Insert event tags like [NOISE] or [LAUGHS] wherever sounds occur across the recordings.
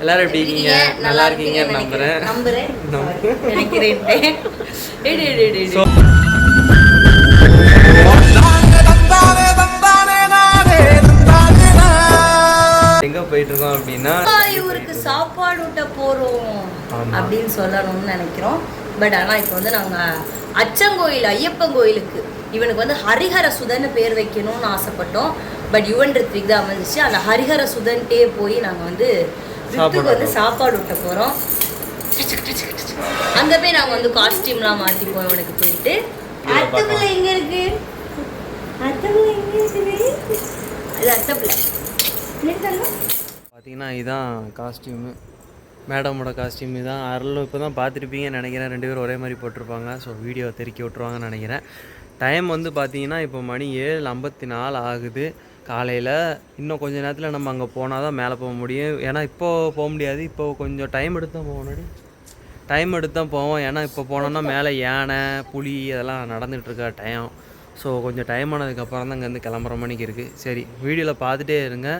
எல்லாரும் எப்படி இருக்கீங்க? நல்லா இருக்கீங்கன்னு நம்புறேன். நம்புறேன். நம்பு- நினைக்கிறேன். எங்க போயிட்டு இருக்கோம் அப்படின்னா தாய் ஊருக்கு சாப்பாடு ஊட்ட போறோம். அப்படின்னு சொல்லணும்னு நினைக்கிறோம். பட் ஆனா இப்போ வந்து நாங்க அச்சங்கோயில் ஐயப்பன் கோயிலுக்கு இவனுக்கு வந்து ஹரிஹர சுதன்னு பேர் வைக்கணும்னு ஆசைப்பட்டோம். பட் யுவன் ரித்விக் தான் அமைஞ்சிச்சு. அந்த ஹரிஹர சுதன்ட்டே போய் நாங்க வந்து ரித்துக்கு வந்து சாப்பாடு ஊட்ட போறோம். அங்க போய் நாங்க வந்து காஸ்டியூம்லாம் மாத்திப்போம் இவனுக்கு போயிட்டு. அத்தப்பிள்ளை எங்க இருக்கு? அத்தப்பிள்ளை எங்க இருக்கு? அது அத்தப்பிள்ளை பார்த்தீங்கன்னா இதுதான் காஸ்டியூமு மேடமோட காஸ்டியூம் தான் அருளும் இப்போ தான் பார்த்துருப்பீங்கன்னு நினைக்கிறேன். ரெண்டு பேரும் ஒரே மாதிரி போட்டிருப்பாங்க. ஸோ வீடியோ தெறிக்கி விட்ருவாங்கன்னு நினைக்கிறேன். டைம் வந்து பார்த்தீங்கன்னா இப்போ மணி ஏழு ஐம்பத்தி நாலு ஆகுது. காலையில் இன்னும் கொஞ்ச நேரத்தில் நம்ம அங்கே போனால் தான் மேலே போக முடியும். ஏன்னா இப்போது போக முடியாது. இப்போது கொஞ்சம் டைம் எடுத்து தான் போகணும் டைம் எடுத்து தான் போவோம். ஏன்னா இப்போ போனோம்னா மேலே யானை புலி அதெல்லாம் நடந்துகிட்ருக்க டைம் ஸோ கொஞ்சம் டைம் ஆனதுக்கப்புறம் தான் இங்கேருந்து கிளம்புற மணிக்கு இருக்குது சரி வீடியோவில் பார்த்துட்டே இருங்க.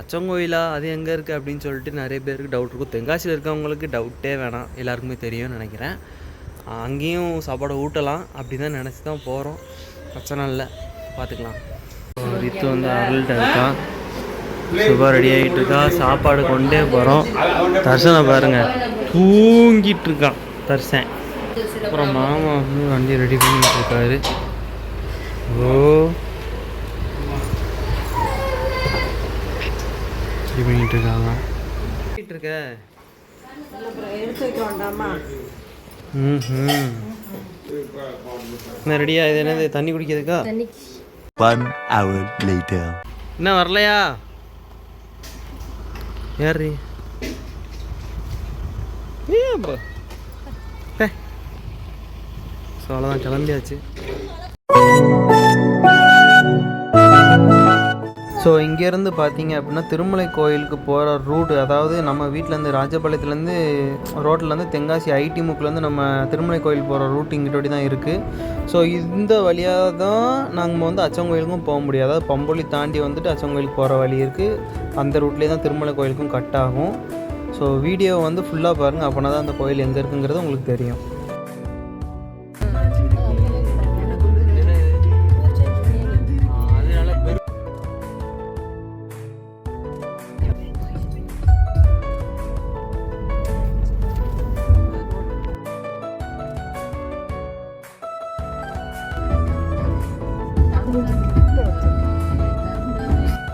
அச்சங்கோயிலா அது எங்கே இருக்குது அப்படின்னு சொல்லிட்டு நிறைய பேருக்கு டவுட் இருக்கும். தென்காசியில் இருக்கவங்களுக்கு டவுட்டே வேணாம். எல்லாருக்குமே தெரியும்னு நினைக்கிறேன். அங்கேயும் சாப்பாடு ஊட்டலாம் அப்படி தான் நினச்சி தான் போகிறோம் பிரச்சனை இல்லை. பார்த்துக்கலாம். ரித்து வந்து அருள்கிட்ட இருக்கா சுபா ரெடி ஆகிட்டு இருக்கா. சாப்பாடு கொண்டே போகிறோம் தர்சனை பாருங்க. தூங்கிட்டு இருக்கான். தர்சன். அப்புறம் மாமா வந்து வண்டி ரெடி பண்ணிட்டு இருக்காரு. ஓ. ரெடி பண்ணிட்டு இருக்காங்க. பண்ணிட்டு இருக்க. ம் என்ன ரெடியா இது என்னது? தண்ணி குடிக்கிறதுக்கா? One hour later. என்ன வரலையா? யாரு ஏப்பா ஸோ அவ்வளோதான் கிளம்பியாச்சு. ஸோ இங்கேருந்து பார்த்தீங்க அப்படின்னா திருமலை கோயிலுக்கு போகிற ரூட் அதாவது நம்ம வீட்டிலேருந்து ராஜபாளையத்துலேருந்து ரோட்லேருந்து தென்காசி ஐடி முக்கிலேருந்து நம்ம திருமலை கோயில் போகிற ரூட் இங்கிட்டோடி தான் இருக்குது ஸோ இந்த வழியாக தான் நாங்கள் வந்து அச்சங்கோயிலுக்கும் போக முடியும். அதாவது பம்பொலி தாண்டி வந்துட்டு அச்சங்கோயிலுக்கு போகிற வழி இருக்குது அந்த ரூட்லேயே தான் திருமலை கோயிலுக்கும் கட் ஆகும். ஸோ வீடியோ வந்து ஃபுல்லாக பாருங்கள் அப்போனா தான் அந்த கோயில் எங்கே இருக்குங்கிறது உங்களுக்கு தெரியும்.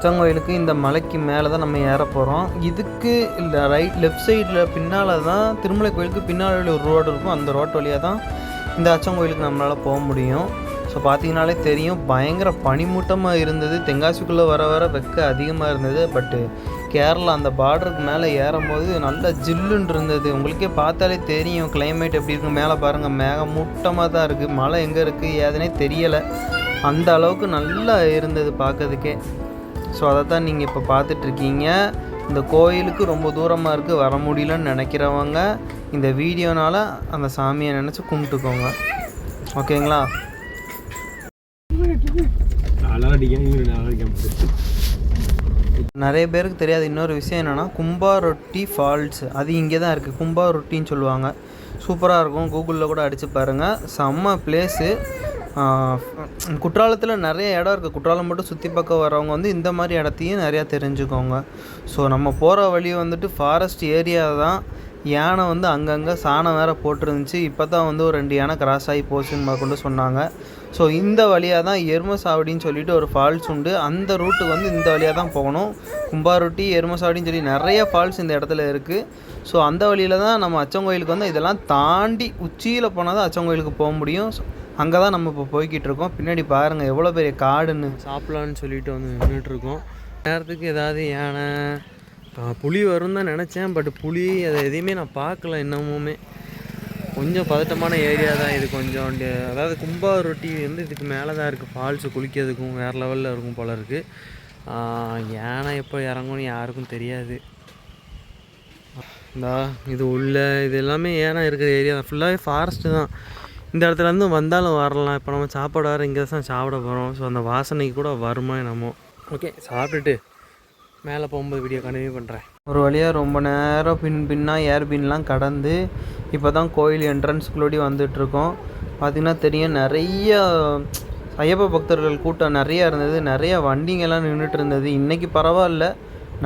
உச்சங்கோயிலுக்கு இந்த மலைக்கு மேலே தான் நம்ம ஏற போகிறோம் இதுக்கு இல்லை ரைட் லெஃப்ட் சைடில் பின்னால் தான் திருமலை கோயிலுக்கு பின்னால் ஒரு ரோடு இருக்கும். அந்த ரோட் வழியாக தான் இந்த அச்சங்கோயிலுக்கு நம்மளால் போக முடியும். ஸோ பார்த்தீங்கனாலே தெரியும் பயங்கர பனிமூட்டமாக இருந்தது. தென்காசிக்குள்ளே வர வர வெக்க அதிகமாக இருந்தது. பட்டு கேரளா அந்த பார்டருக்கு மேலே ஏறும்போது நல்ல ஜில்லுன்னு இருந்தது. உங்களுக்கே பார்த்தாலே தெரியும் கிளைமேட் எப்படி இருக்கும் மேலே பாருங்கள் மேகமூட்டமாக தான் இருக்குது மழை எங்கே இருக்குது ஏதுனே தெரியலை. அந்த அளவுக்கு நல்லா இருந்தது பார்க்கறதுக்கே. ஸோ அதை தான் நீங்கள் இப்போ பார்த்துட்ருக்கீங்க. இந்த கோயிலுக்கு ரொம்ப தூரமாக இருக்குது வர முடியலன்னு நினைக்கிறவங்க இந்த வீடியோனால் அந்த சாமியை நினச்சி கும்பிட்டுக்கோங்க. ஓகேங்களா? நிறைய பேருக்கு தெரியாத இன்னொரு விஷயம் என்னென்னா கும்பா ரொட்டி ஃபால்ஸ். அது இங்கே தான் இருக்குது கும்பா ரொட்டின்னு சொல்லுவாங்க. சூப்பராக இருக்கும். கூகுளில் கூட அடித்து பாருங்கள் செம்ம பிளேஸு குற்றாலத்தில் நிறைய இடம் இருக்குது குற்றாலம் மட்டும் சுற்றி பார்க்க வரவங்க வந்து இந்த மாதிரி இடத்தையும் நிறையா தெரிஞ்சுக்கோங்க. ஸோ நம்ம போகிற வழி வந்துட்டு ஃபாரஸ்ட் ஏரியா தான். யானை வந்து அங்கங்கே சாணம் வேறு போட்டிருந்துச்சு. இப்போ தான் வந்து ஒரு ரெண்டு யானை கிராஸ் ஆகி போச்சுன்னு கொண்டு சொன்னாங்க. ஸோ இந்த வழியாக தான் எருமசாவடின்னு சொல்லிட்டு ஒரு ஃபால்ஸ் உண்டு. அந்த ரூட்டு வந்து இந்த வழியாக தான் போகணும். கும்பாரொட்டி எருமசாவடின்னு சொல்லி நிறைய ஃபால்ஸ் இந்த இடத்துல இருக்குது ஸோ அந்த வழியில் தான் நம்ம அச்சங்கோயிலுக்கு வந்து இதெல்லாம் தாண்டி உச்சியில் போனால் தான் அச்சங்கோயிலுக்கு போக முடியும். அங்கே தான் நம்ம இப்போ போய்கிட்டு இருக்கோம் பின்னாடி பாருங்கள் எவ்வளோ பெரிய காடுன்னு. சாப்பிட்லான்னு சொல்லிட்டு வந்து நின்றுட்டு இருக்கோம் நேரத்துக்கு ஏதாவது யானை புளி வரும் தான் நினச்சேன். பட் புளி அதை எதையுமே நான் பார்க்கல இன்னமுமே. கொஞ்சம் பதட்டமான ஏரியா தான் இது கொஞ்சம். அதாவது கும்பா ரொட்டி வந்து இதுக்கு மேலே தான் இருக்குது ஃபால்ஸு குளிக்கிறதுக்கும் வேறு லெவலில் இருக்கும் போல இருக்குது யானை எப்போ இறங்கும்னு யாருக்கும் தெரியாது. இந்தா இது உள்ள இது எல்லாமே ஏன்னா இருக்கிற ஏரியா தான். ஃபுல்லாகவே ஃபாரஸ்ட்டு தான். இந்த இடத்துல இருந்து வந்தாலும் வரலாம். இப்போ நம்ம சாப்பாடு வேறு இங்கே தான் சாப்பிட போகிறோம் ஸோ அந்த வாசனைக்கு கூட வருமா என்னமோ. ஓகே சாப்பிட்டுட்டு மேலே போகும்போது வீடியோ கண்டினியூ பண்ணுறேன் ஒரு வழியாக ரொம்ப நேரம் பின் பின்னாக ஏர் பின்லாம் கடந்து இப்போ தான் கோயில் என்ட்ரன்ஸ்குள்ளோடி வந்துட்டுருக்கோம். பார்த்திங்கன்னா தெரியும் நிறைய ஐயப்ப பக்தர்கள் கூட்டம் நிறையா இருந்தது. நிறைய வண்டிங்கெல்லாம் நின்றுட்டு இருந்தது. இன்றைக்கி பரவாயில்ல.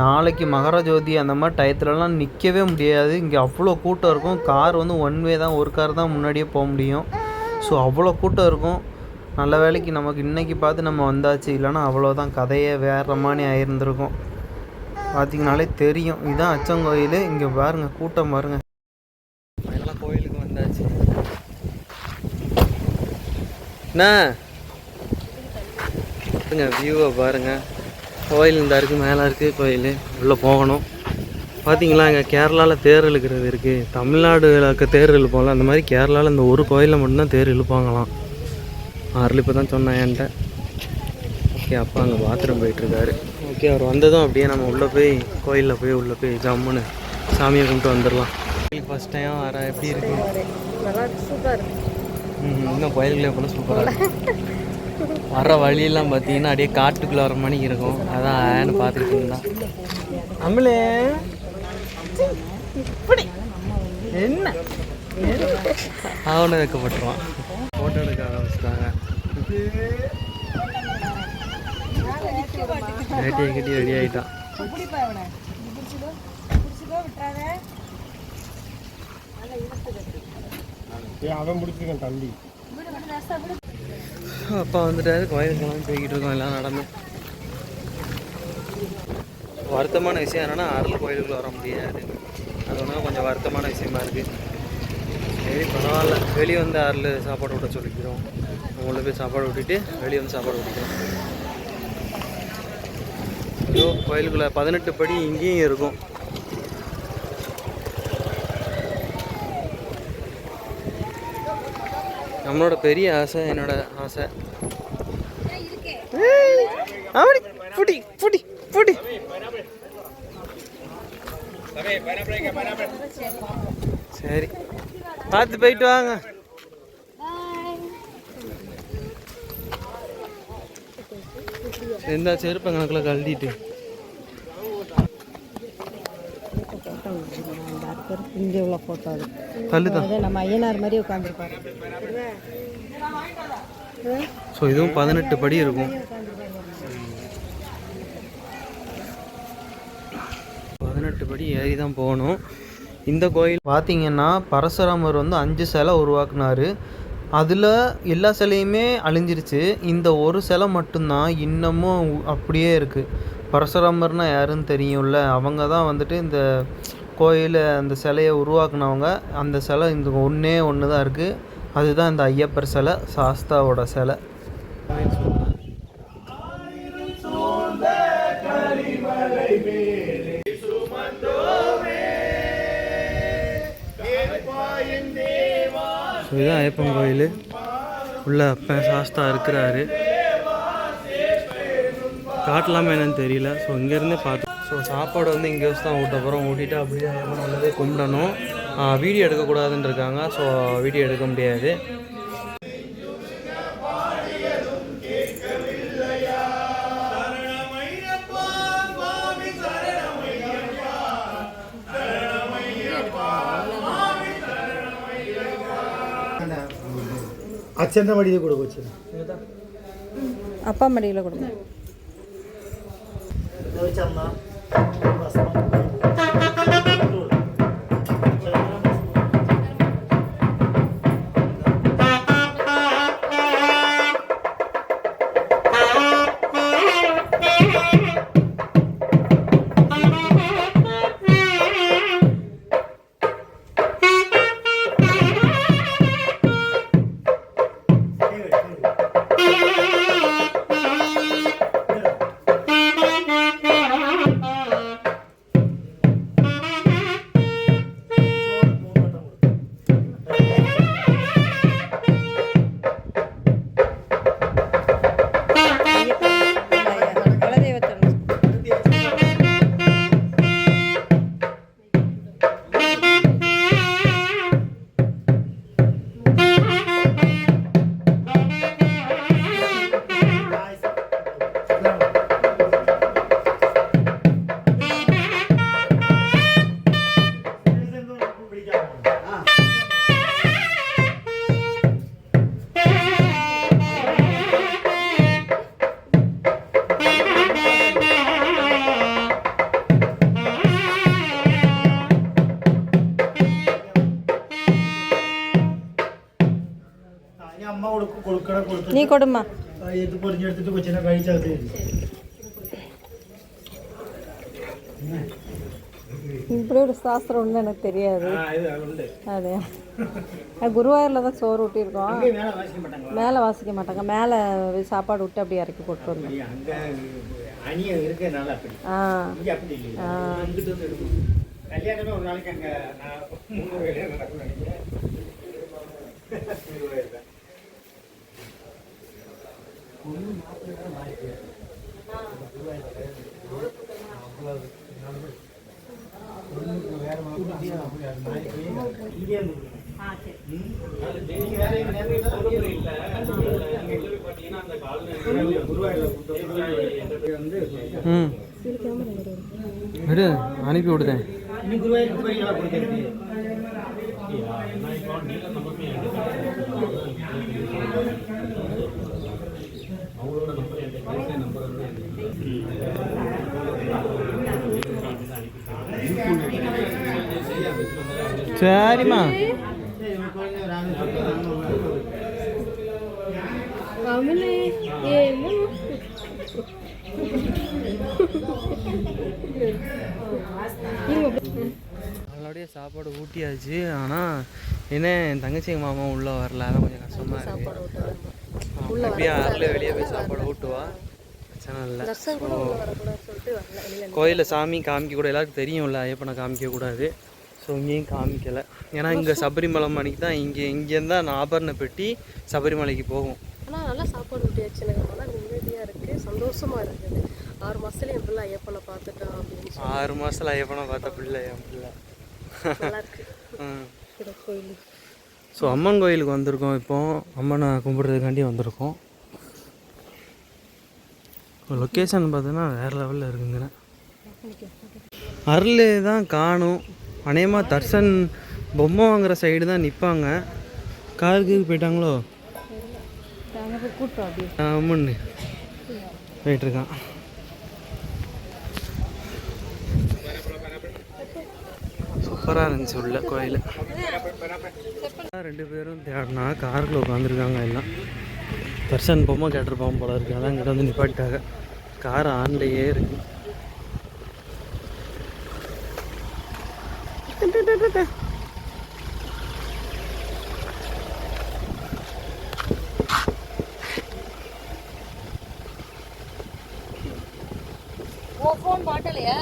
நாளைக்கு மகர ஜோதி அந்த மாதிரி டயத்துலலாம் நிற்கவே முடியாது. இங்கே அவ்வளோ கூட்டம் இருக்கும். கார் வந்து ஒன் வே தான். ஒரு கார் தான் முன்னாடியே போக முடியும். ஸோ அவ்வளோ கூட்டம் இருக்கும். நல்ல வேலைக்கு நமக்கு இன்றைக்கி பார்த்து நம்ம வந்தாச்சு. இல்லைன்னா அவ்வளோதான் கதையே வேற மாதிரி ஆயிருந்திருக்கும். பார்த்திங்கனாலே தெரியும். இதுதான் அச்சங்கோயில் இங்கே பாருங்கள் கூட்டம் பாருங்கள் ஃபைனலாக கோயிலுக்கு வந்தாச்சு. என்ன? பாருங்க வியூவை பாருங்கள் கோயில் இந்த இருக்குது மேலே இருக்குது கோயில். உள்ளே போகணும். பார்த்தீங்களா இங்கே கேரளாவில் தேர் இழுக்கிறது இருக்குது தமிழ்நாடுல இருக்க தேர் இழுப்போம்ல அந்த மாதிரி கேரளாவில் இந்த ஒரு கோயிலில் மட்டும்தான் தேர் இழுப்பாங்களாம். ஆறுல இப்போ தான் சொன்னேன் என்கிட்ட. ஓகே அப்பா அங்கே பாத்ரூம் போயிட்டுருக்காரு. ஓகே அவர் வந்ததும் அப்படியே நம்ம உள்ளே போய் கோயிலில் போய் உள்ளே போய் ஜம்முன்னு சாமியை கும்பிட்டு வந்துடலாம். ஃபஸ்ட் டைம் வர எப்படி இருக்கு? ம், இன்னும் கோயிலுக்குள்ளே போல சூப்பராக வர வழியெல்லாம் பார்த்தீங்கன்னா அப்படியே காட்டுக்குள்ளே வர மணிக்கு இருக்கும். அதான் ஆன்னு பார்த்துக்கிட்டு இருந்தான். அம்மளே என்ன? அவனை வைக்கப்பட்டுருவான். ஃபோட்டோ எடுக்க ஆரம்பிச்சிட்டாங்க. வேட்டியை கட்டி ரெடி ஆகிட்டான். அவன் பிடிச்சிருக்கான் தம்பி. அப்பா வந்துட்டாரு. கோயிலுக்கெல்லாம் போய்கிட்டு இருக்கோம். எல்லாம் நடந்து. வருத்தமான விஷயம் என்னென்னா அருள் கோயிலுக்குள்ள வர முடியாது. அது ஒன்றும் கொஞ்சம் வருத்தமான விஷயமா இருக்குது சரி பரவாயில்ல. வெளியே வந்து அருள் சாப்பாடு விட சொல்லிக்கிறோம். உங்களை போய் சாப்பாடு விட்டுட்டு வெளியே வந்து சாப்பாடு விட்டுக்கிறோம் ஐயோ கோயிலுக்குள்ள பதினெட்டு படி இங்கேயும் இருக்கும். நம்மளோட பெரிய ஆசை என்னோட ஆசை. அப்படி புடி புடி புடி சரி. பார்த்து போயிட்டு வாங்க. இந்த செருப்பை கணக்கில் கழட்டிட்டு. இங்கே உள்ள ஃபோட்டோ அது. அது நம்ம ஐயனார் மாதிரி உட்காந்துருப்பாரு ஸோ இதுவும் பதினெட்டு படி இருக்கும். பதினெட்டு படி ஏறி தான் போகணும். இந்த கோயில் பார்த்தீங்கன்னா பரசுராமர் வந்து அஞ்சு சிலை உருவாக்குனாரு. அதில் எல்லா சிலையுமே அழிஞ்சிருச்சு. இந்த ஒரு சிலை மட்டும்தான் இன்னமும் அப்படியே இருக்குது பரசுராமர்னா யாருன்னு தெரியும்ல? அவங்க தான் வந்துட்டு இந்த கோயில் அந்த சிலையை உருவாக்குனவங்க அந்த சிலை இந்த ஒன்றே ஒன்று தான் இருக்குது அதுதான் இந்த ஐயப்பர் சிலை சாஸ்தாவோட சிலை. ஸோ இதுதான் ஐயப்பன் கோயில். உள்ள அப்போ சாஸ்தா இருக்கிறாரு. காட்டலாமா என்னன்னு தெரியல. ஸோ இங்கேருந்து பார்த்து ஸோ சாப்பாடு வந்து இங்கே வச்சு தான் ஊட்ட போகிறோம். ஊட்டிட்டு அப்படியே நல்லதே கும்பிடணும். வீடியோ எடுக்கக்கூடாதுன்னு இருக்காங்க. ஸோ வீடியோ எடுக்க முடியாது. வடியை கூட போச்சு. அப்பா மடியில் கொடுங்க. கடை நீ கொடுமா எடுத்து பொறிஞ்சு எடுத்துட்டு கொஞ்ச நேரம் கழிச்சா அது இப்படி ஒரு சாஸ்திரம் ஒன்று எனக்கு தெரியாது அது குருவாயூரில் தான் சோறு ஊட்டியிருக்கோம் மேலே வாசிக்க மாட்டாங்க மேலே சாப்பாடு விட்டு அப்படியே இறக்கி போட்டு வந்தோம் அப்படி ஆ அப்படி ஆ கல்யாணமே ஒரு நாளைக்கு அங்க நான் மூணு வேலையா நடக்கும் நினைக்கிறேன் ம் விடு அனுப்பி விடுதேன் இனி குருவாயூருக்கு போய் நல்லா கொடுக்கறது சரிம்மா. அவளோடைய சாப்பாடு ஊட்டியாச்சு ஆனால் என்ன என் தங்கச்சி எங்கள் மாமா உள்ளே வரல அதான் கொஞ்சம் கஷ்டமாக இருக்கு. ஆறில் வெளியே போய் சாப்பாடு ஊட்டுவா? பிரச்சனை இல்லை. கோயிலில் சாமி காமிக்க கூட எல்லாருக்கும் தெரியும்ல ஐயப்பனை காமிக்க கூடாது ஸோ இங்கேயும் காமிக்கலை. ஏன்னா இங்கே சபரிமலை மணிக்கு தான் இங்கே இங்கேருந்து தான் ஆபரண பெட்டி சபரிமலைக்கு போகும். ஆனால் நல்லா சாப்பாடு ஊட்டியாச்சு எனக்கு நல்லா நிம்மதியாக இருக்குது சந்தோஷமாக இருக்குது. ஆறு மாதத்துல என் பிள்ளை ஐயப்பனை பார்த்துட்டான் அப்படின்னு ஆறு மாதத்தில் ஐயப்பனை பார்த்த பிள்ளை என் பிள்ளை. நல்லா இருக்கு. [LAUGHS] ம். கோயில். ஸோ அம்மன் கோயிலுக்கு வந்திருக்கோம் இப்போ. அம்மனை கும்பிட்றதுக்காண்டி வந்திருக்கோம். லொக்கேஷன் பார்த்தீங்கன்னா வேறு லெவலில் இருக்குங்க அருள் தான் காணும். அநேகமாக தர்சன் பொம்மை வாங்குற சைடு தான் நிற்பாங்க காருக்கு போயிட்டாங்களோ? அம்மன். போயிட்டுருக்கான் சூப்பராக இருந்துச்சு உள்ள கோயில். ரெண்டு பேரும் தேடினா காரில் உட்காந்துருக்காங்க எல்லாம். தர்ஷன் பொம்மை கேட்டிருப்பான் போல இருக்கு. அதான் இங்கிட்ட வந்து நிப்பாட்டிட்டாங்க. கார் ஆன்லேயே இருக்கு. உன் ஃபோன் மாட்டலையா?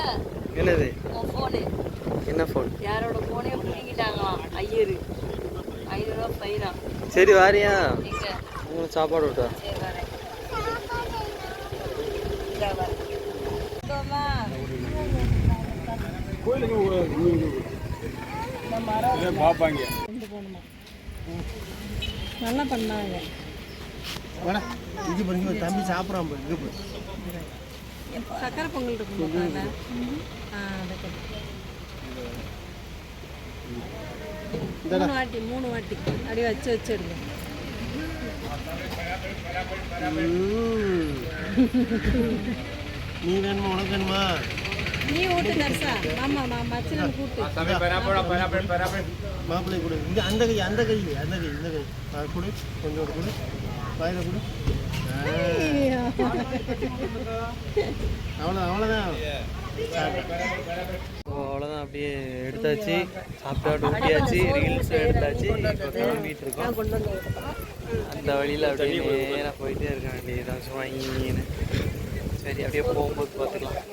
என்னது? என்ன ஃபோன் யாரோட ஃபோனே பிடிங்கிட்டாங்களாம். ஐயரு. ஐநூறுரூவா ஃபைனா சரி வாரியா. சாப்பாடு விட்டா. இதோம்மா. நல்லா பண்ணாங்க. இது பண்ணி தம்பி சாப்பிட்றான் போய் போய் சக்கரை பொங்கல் இருக்கும். மூணு வாட்டி மூணு வாட்டி. அப்படியே வச்சு வச்சு எடுங்க நீ வேணுமா உனக்கு வேணுமா? நீ ஊட்டு தர்சா ஆமா மா மச்சினன் கூட்டு. மாப்பிள்ளை கொடு. இந்த அந்த கை அந்த கை அந்த கை இந்த கை. ஆ, கொடு. கொஞ்சம் கொடு. வாயில கொடு. அவ்வளோ அவ்வளோதான். அவ்வளோதான் அப்படியே எடுத்தாச்சு. சாப்பிட்டாட்டு ஊட்டியாச்சு ரீல்ஸ் எடுத்தாச்சு. இப்போ கிளம்பிட்டு இருக்கோம். அந்த வழியில் அப்படியே நேராக போயிட்டே இருக்க வேண்டியதுதான். சும்மா இங்கேன்னு. சரி அப்படியே போகும்போது பார்த்துக்கலாம்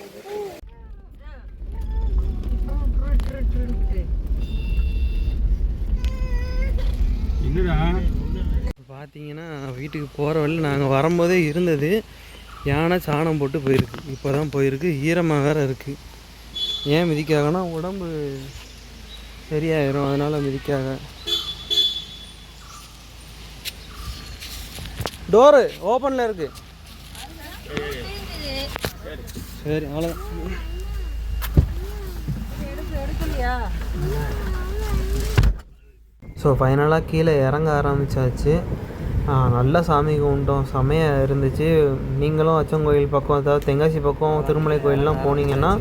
பார்த்தீங்கன்னா வீட்டுக்கு போகிற வழியில் நாங்கள் வரும்போதே இருந்தது. யானை சாணம் போட்டு போயிருக்கு. இப்போ தான் போயிருக்கு. ஈரமாக வேற இருக்குது ஏன் மிதிக்காகனா உடம்பு சரியாயிரும். அதனால் மிதிக்காக. டோரு ஓப்பனில் இருக்கு. சரி அவ்வளோ ஸோ ஃபைனலாக கீழே இறங்க ஆரம்பிச்சாச்சு. நல்ல சாமி கும்பிட்டோம். செமையாக இருந்துச்சு. நீங்களும் அச்சங்கோயில் பக்கம் அதாவது தென்காசி பக்கம் திருமலை கோயிலெலாம் போனீங்கன்னா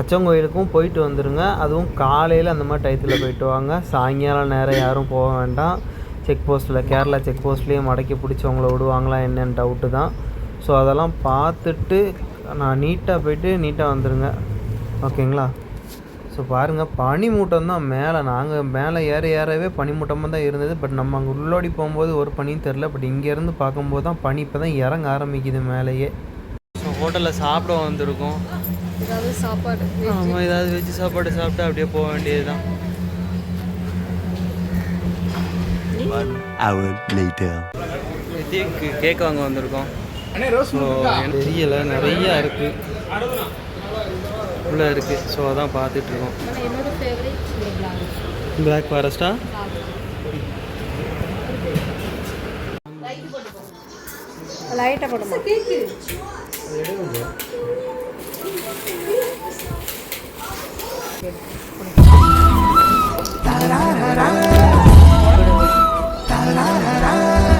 அச்சங்கோயிலுக்கும் போயிட்டு வந்துடுங்க அதுவும் காலையில் அந்த மாதிரி டயத்தில் போயிட்டு வாங்க. சாயங்காலம் நேரம் யாரும் போக வேண்டாம். செக் போஸ்ட்டில் கேரளா செக் போஸ்ட்லேயே மடக்கி பிடிச்சவங்கள விடுவாங்களா என்னன்னு டவுட்டு தான். ஸோ அதெல்லாம் பார்த்துட்டு நான் நீட்டாக போயிட்டு நீட்டாக வந்துடுங்க ஓகேங்களா ஸோ பாருங்கள் பனிமூட்டம் தான் மேலே. நாங்கள் மேலே ஏற ஏறவே பனிமூட்டமாக தான் இருந்தது. பட் நம்ம அங்கே உள்ளோடி போகும்போது ஒரு பனியும் தெரில பட் இங்கேருந்து பார்க்கும்போது தான் பனி இப்போ தான் இறங்க ஆரம்பிக்குது மேலேயே. ஸோ ஹோட்டலில் சாப்பிட வந்திருக்கோம். ஏதாவது சாப்பாடு ஆமாம் ஏதாவது வெஜ் சாப்பாடு சாப்பிட்டு அப்படியே போக வேண்டியது தான் One hour later. Cake cake வாங்க வந்திருக்கோம். ஸோ தெரியல நிறையா இருக்குது உள்ளே இருக்குது ஸோ அதான் பார்த்துட்டு இருக்கோம். என்னோட ஃபேவரட் பிளாக் ஃபாரஸ்டா la la la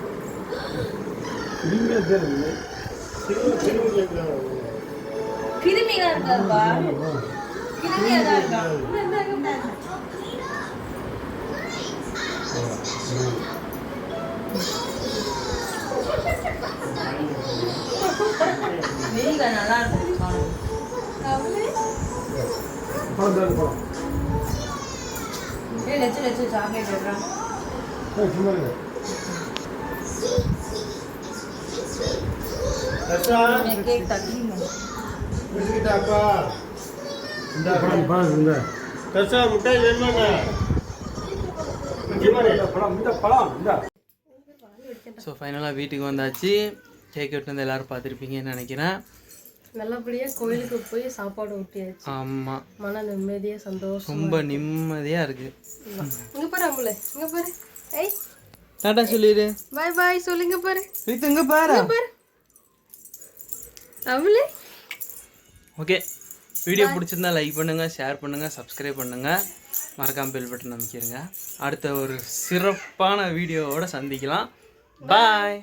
இந்த தண்ணி வாடா அதெல்லாம் நல்லா சப்புது கைய புடிச்சுக்கிட்டு மாப்பிள்ளை விடு பழத்தை எடுத்துக்கோ ஆ. நீங்க தெரியுங்க சிறுவ சிறுவ கேட்குறாங்க கிருமிగా இருக்காதுப்பா கிருமியா தான் இருக்கா வெயில நல்லா இருக்கும் பழம் தரு பழம் ஏ லட்சம் லட்சம் சாக்லேட் எடுறான் ஏய், சும்மா இருங்க தர்ஷா கேக் தள்ளி பிடிச்சிக்கிட்டாப்பா இந்த பழம் பழம் இந்த தர்ஷா முட்டாய் ஸோ ஃபைனலாக வீட்டுக்கு வந்தாச்சு. கேக் விட்டு வந்து எல்லோரும் பார்த்துருப்பீங்கன்னு நினைக்கிறேன். நல்லபடியா கோயிலுக்கு போய் சாப்பாடு ஊட்டியாச்சு. ஆமாம் மன நிம்மதியா சந்தோஷம் ரொம்ப நிம்மதியாக இருக்குது இங்க பாரு அம்புல. இங்க பாரு. ஐய் டாட்டா சொல்லிடு. பாய் பாய். சொல்லுங்க பாரு. இது இங்கே பாரு. அம்புலே ஓகே வீடியோ பிடிச்சிருந்தா லைக் பண்ணுங்கள் ஷேர் பண்ணுங்கள் சப்ஸ்கிரைப் பண்ணுங்கள் மறக்காம பெல் பட்டன் அமைக்கிருங்க அடுத்த ஒரு சிறப்பான வீடியோவோட சந்திக்கலாம். பாய்